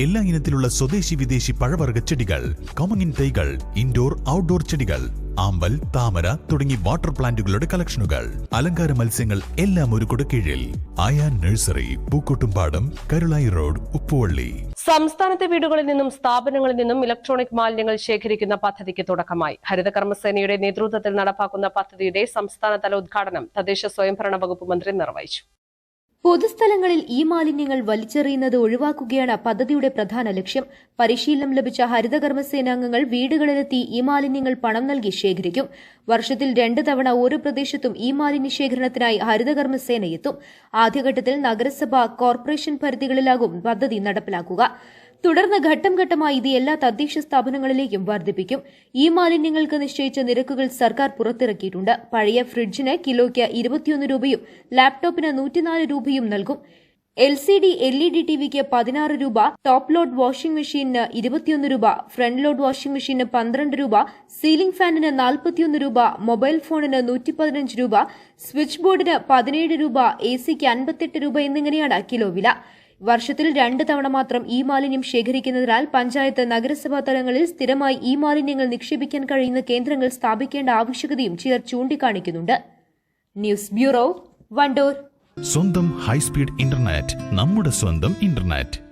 എല്ലാ ഇനത്തിലുള്ള സ്വദേശി വിദേശി പഴവർഗ ചെടികൾ കോമങ്ങിൻ തൈകൾ ഇൻഡോർ ഔട്ട്ഡോർ ചെടികൾ ആമ്പൽ താമര തുടങ്ങി വാട്ടർ പ്ലാന്റുകളുടെ കളക്ഷനുകൾ അലങ്കാര മത്സ്യങ്ങൾ എല്ലാം ഒരു കീഴിൽ ആയാൻ നഴ്സറി പൂക്കോട്ടുംപാടം കരുളായി റോഡ് ഉപ്പുവള്ളി. സംസ്ഥാനത്തെ വീടുകളിൽ നിന്നും സ്ഥാപനങ്ങളിൽ നിന്നും ഇലക്ട്രോണിക് മാലിന്യങ്ങൾ ശേഖരിക്കുന്ന പദ്ധതിക്ക് തുടക്കമായി. ഹരിത കർമ്മസേനയുടെ നേതൃത്വത്തിൽ നടപ്പാക്കുന്ന പദ്ധതിയുടെ സംസ്ഥാനതല ഉദ്ഘാടനം തദ്ദേശ സ്വയംഭരണ വകുപ്പ് മന്ത്രി നിർവഹിച്ചു. പൊതുസ്ഥലങ്ങളിൽ ഈ മാലിന്യങ്ങൾ വലിച്ചെറിയുന്നത് ഒഴിവാക്കുകയാണ് പദ്ധതിയുടെ പ്രധാന ലക്ഷ്യം. പരിശീലനം ലഭിച്ച ഹരിതകർമ്മസേനാംഗങ്ങൾ വീടുകളിലെത്തി ഈ മാലിന്യങ്ങൾ പണം നൽകി ശേഖരിക്കും. വർഷത്തിൽ രണ്ട് തവണ ഓരോ പ്രദേശത്തും ഈ മാലിന്യ ശേഖരണത്തിനായി ഹരിതകർമ്മസേന എത്തും ആദ്യഘട്ടത്തിൽ നഗരസഭ കോർപ്പറേഷൻ പരിധികളിലാകും പദ്ധതി നടപ്പിലാക്കുക. തുടർന്ന് ഘട്ടം ഘട്ടമായി ഇത് എല്ലാ തദ്ദേശ സ്ഥാപനങ്ങളിലേക്കും വർദ്ധിപ്പിക്കും. ഈ മാലിന്യങ്ങൾക്ക് നിശ്ചയിച്ച നിരക്കുകൾ സർക്കാർ പുറത്തിറക്കിയിട്ടുണ്ട്. പഴയ ഫ്രിഡ്ജിന് കിലോയ്ക്ക് ഇരുപത്തിയൊന്ന് രൂപയും ലാപ്ടോപ്പിന് നൂറ്റിനാല് രൂപയും നൽകും. L C D L E D T വിക്ക് പതിനാറ് രൂപ ടോപ്പ് ലോഡ് വാഷിംഗ് മെഷീനിന് ഇരുപത്തിയൊന്ന് രൂപ ഫ്രണ്ട് ലോഡ് വാഷിംഗ് മെഷീന് പന്ത്രണ്ട് രൂപ സീലിംഗ് ഫാനിന് നാൽപ്പത്തിയൊന്ന് രൂപ മൊബൈൽ ഫോണിന് നൂറ്റി പതിനഞ്ച് രൂപ സ്വിച്ച് ബോർഡിന് പതിനേഴ് രൂപ എ സിക്ക് അൻപത്തെട്ട് രൂപ എന്നിങ്ങനെയാണ് കിലോ വില. വർഷത്തിൽ രണ്ട് തവണ മാത്രം ഈ മാലിന്യം ശേഖരിക്കുന്നതിനാൽ പഞ്ചായത്ത് നഗരസഭാ തലങ്ങളിൽ സ്ഥിരമായി ഈ മാലിന്യങ്ങൾ നിക്ഷേപിക്കാൻ കഴിയുന്ന കേന്ദ്രങ്ങൾ സ്ഥാപിക്കേണ്ട ആവശ്യകതയും ചിലർ ചൂണ്ടിക്കാണിക്കുന്നുണ്ട്. News bureau Wandoor. സ്വന്തം ഹൈസ്പീഡ് ഇന്റർനെറ്റ് നമ്മുടെ സ്വന്തം ഇന്റർനെറ്റ്.